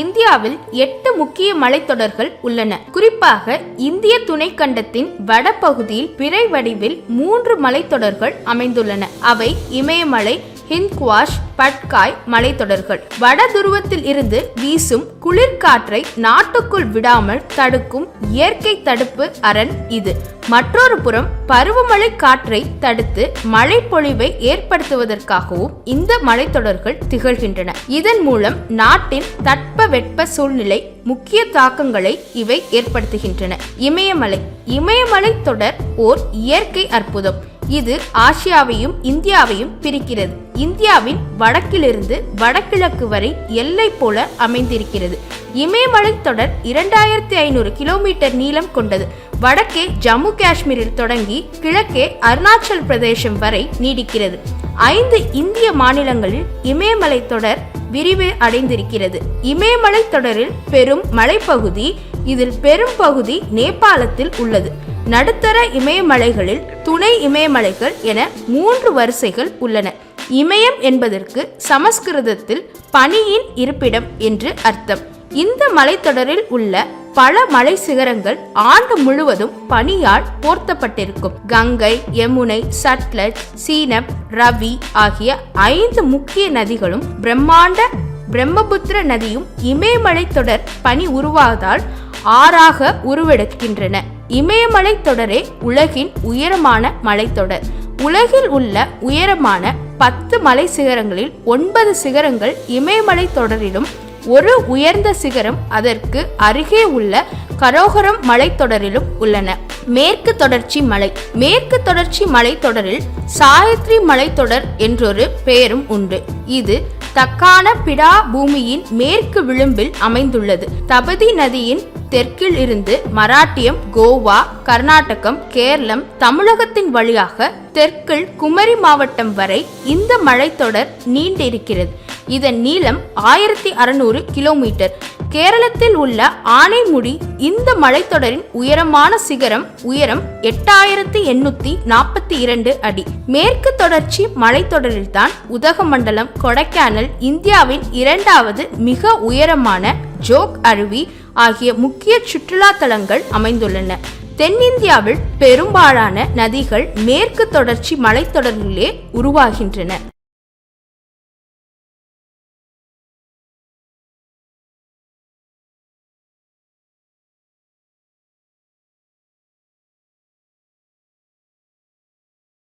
இந்தியாவில் எட்டு முக்கிய மலைத்தொடர்கள் உள்ளன. குறிப்பாக இந்திய துணைக்கண்டத்தின் வடபகுதியில் பிறை வடிவில் மூன்று மலைத்தொடர்கள் அமைந்துள்ளன. அவை இமயமலை ஹிந்த்குவாஷ் பட்காய் மலைத்தொடர்கள். வட துருவத்தில் இருந்து வீசும் குளிர்காற்றை நாட்டுக்குள் விடாமல் தடுக்கும் இயற்கை தடுப்பு அரண் இது. மற்றொரு புறம் பருவமழை காற்றை தடுத்து மழை பொழிவை ஏற்படுத்துவதற்காகவும் இந்த மலைத்தொடர்கள் திகழ்கின்றன. இதன் மூலம் நாட்டின் தட்பவெட்ப சூழ்நிலை முக்கிய தாக்கங்களை இவை ஏற்படுத்துகின்றன. இமயமலை. இமயமலை தொடர் ஓர் இயற்கை அற்புதம். இது ஆசியாவையும் இந்தியாவையும் பிரிக்கிறது. இந்தியாவின் வடக்கிலிருந்து வடகிழக்கு வரை எல்லை போல அமைந்திருக்கிறது. இமயமலை தொடர் இரண்டாயிரத்தி ஐநூறு கிலோமீட்டர் நீளம் கொண்டது. வடக்கே ஜம்மு காஷ்மீரில் தொடங்கி கிழக்கே அருணாச்சல் பிரதேசம் வரை நீடிக்கிறது. ஐந்து இந்திய மாநிலங்களில் இமயமலை தொடர் விரிவு அடைந்திருக்கிறது. இமயமலை தொடரில் பெரும் மலைப்பகுதி இதில் பெரும் பகுதி நேபாளத்தில் உள்ளது. நடுத்தர இமயமலைகளில் துணை இமயமலைகள் என மூன்று வரிசைகள் உள்ளன. இமயம் என்பதற்கு சமஸ்கிருதத்தில் பனியின் இருப்பிடம் என்று அர்த்தம். இந்த மலைத்தொடரில் உள்ள பல மலை சிகரங்கள் ஆண்டு முழுவதும் பனியால் போர்த்தப்பட்டிருக்கும். கங்கை யமுனை சட்லஜ் சீனப் ரவி ஆகிய ஐந்து முக்கிய நதிகளும் பிரம்மாண்ட பிரம்மபுத்திர நதியும் இமயமலை தொடர் பனி உருவாவதால் ஆறாக உருவெடுக்கின்றன. இமயமலை தொடரே உலகின் உயரமான மலைத்தொடர். உலகில் உள்ள உயரமான பத்து மலை சிகரங்களில் ஒன்பது சிகரங்கள் இமயமலை தொடரிலும் ஒரு உயர்ந்த சிகரம் அதற்கு அருகே உள்ள கரோகரம் மலைத்தொடரிலும் உள்ளன. மேற்கு தொடர்ச்சி மலை. மேற்கு தொடர்ச்சி மலைத்தொடரில் சாயத்ரி மலைத்தொடர் என்றொரு பெயரும் உண்டு. இது தக்கான பிடா பூமியின் மேற்கு விளிம்பில் அமைந்துள்ளது. தபதி நதியின் தெற்கில் இருந்து மராட்டியம் கோவா கர்நாடகம் கேரளம் தமிழகத்தின் வழியாக தெற்கில் குமரி மாவட்டம் வரை இந்த மலைத்தொடர் நீண்டிருக்கிறது. இதன் நீளம் ஆயிரத்தி அறுநூறு கிலோமீட்டர். கேரளத்தில் உள்ள ஆனைமுடி இந்த மலைத்தொடரின் உயரமான சிகரம் உயரம் எட்டாயிரத்தி எண்ணூத்தி நாற்பத்தி இரண்டு அடி. மேற்கு தொடர்ச்சி மலைத்தொடரில்தான் உதகமண்டலம் கொடைக்கானல் இந்தியாவின் இரண்டாவது மிக உயரமான ஜோக் அருவி ஆகிய முக்கிய சுற்றுலா தலங்கள் அமைந்துள்ளன. தென்னிந்தியாவில் பெரும்பாலான நதிகள் மேற்கு தொடர்ச்சி மலைத்தொடர்களிலே உருவாகின்றன.